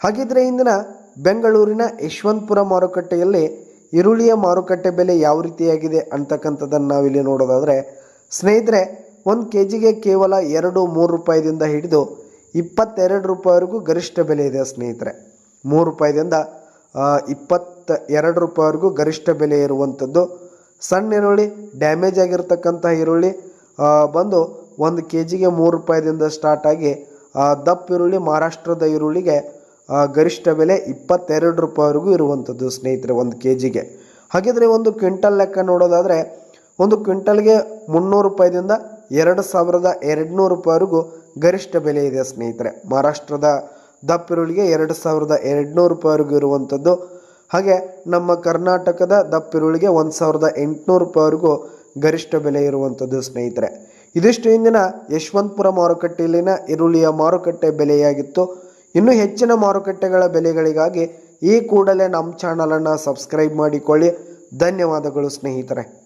ಹಾಗಿದ್ರೆ ಇಂದಿನ ಬೆಂಗಳೂರಿನ ಯಶವಂತಪುರ ಮಾರುಕಟ್ಟೆಯಲ್ಲಿ ಈರುಳ್ಳಿಯ ಮಾರುಕಟ್ಟೆ ಬೆಲೆ ಯಾವ ರೀತಿಯಾಗಿದೆ ಅಂತಕ್ಕಂಥದ್ದನ್ನು ನಾವಿಲ್ಲಿ ನೋಡೋದಾದರೆ, ಸ್ನೇಹಿತರೆ, ಒಂದು ಕೆ ಜಿಗೆ ಕೇವಲ ಎರಡು ಮೂರು ರೂಪಾಯಿದಿಂದ ಹಿಡಿದು ಇಪ್ಪತ್ತೆರಡು ರೂಪಾಯಿವರೆಗೂ ಗರಿಷ್ಠ ಬೆಲೆ ಇದೆ ಸ್ನೇಹಿತರೆ. ಮೂರು ರೂಪಾಯಿದಿಂದ ಇಪ್ಪತ್ತ ಎರಡು ರೂಪಾಯಿವರೆಗೂ ಗರಿಷ್ಠ ಬೆಲೆ ಇರುವಂಥದ್ದು. ಸಣ್ಣ ಈರುಳ್ಳಿ, ಡ್ಯಾಮೇಜ್ ಆಗಿರ್ತಕ್ಕಂಥ ಈರುಳ್ಳಿ ಬಂದು ಒಂದು ಕೆ ಜಿಗೆ ಮೂರು ರೂಪಾಯಿದಿಂದ ಸ್ಟಾರ್ಟ್ ಆಗಿ ದಪ್ಪ ಈರುಳ್ಳಿ, ಮಹಾರಾಷ್ಟ್ರದ ಈರುಳ್ಳಿಗೆ ಗರಿಷ್ಠ ಬೆಲೆ ಇಪ್ಪತ್ತೆರಡು ರೂಪಾಯಿವರೆಗೂ ಇರುವಂಥದ್ದು ಸ್ನೇಹಿತರೆ ಒಂದು ಕೆ ಜಿಗೆ ಹಾಗಿದ್ರೆ ಒಂದು ಕ್ವಿಂಟಲ್ ಲೆಕ್ಕ ನೋಡೋದಾದರೆ ಒಂದು ಕ್ವಿಂಟಲ್ಗೆ ಮುನ್ನೂರು ರೂಪಾಯಿದಿಂದ ಎರಡು ಸಾವಿರದ ಎರಡುನೂರು ರೂಪಾಯಿವರೆಗೂ ಗರಿಷ್ಠ ಬೆಲೆ ಇದೆ ಸ್ನೇಹಿತರೆ. ಮಹಾರಾಷ್ಟ್ರದ ದಪ್ಪಿರುಳಿಗೆ ಎರಡು ಸಾವಿರದ ಎರಡುನೂರು ರೂಪಾಯಿವರೆಗೂ ಇರುವಂಥದ್ದು. ಹಾಗೆ ನಮ್ಮ ಕರ್ನಾಟಕದ ದಪ್ಪಿರುಳಿಗೆ ಒಂದು ಸಾವಿರದ ಎಂಟುನೂರು ರೂಪಾಯಿವರೆಗೂ ಗರಿಷ್ಠ ಬೆಲೆ ಇರುವಂಥದ್ದು ಸ್ನೇಹಿತರೆ. ಇದಿಷ್ಟು ಇಂದಿನ ಯಶವಂತಪುರ ಮಾರುಕಟ್ಟೆಯಲ್ಲಿನ ಈರುಳ್ಳಿಯ ಮಾರುಕಟ್ಟೆ ಬೆಲೆಯಾಗಿತ್ತು. ಇನ್ನೂ ಹೆಚ್ಚಿನ ಮಾರುಕಟ್ಟೆಗಳ ಬೆಲೆಗಳಿಗಾಗಿ ಈ ಕೂಡಲೇ ನಮ್ಮ ಚಾನಲನ್ನು ಸಬ್ಸ್ಕ್ರೈಬ್ ಮಾಡಿಕೊಳ್ಳಿ. ಧನ್ಯವಾದಗಳು ಸ್ನೇಹಿತರೆ.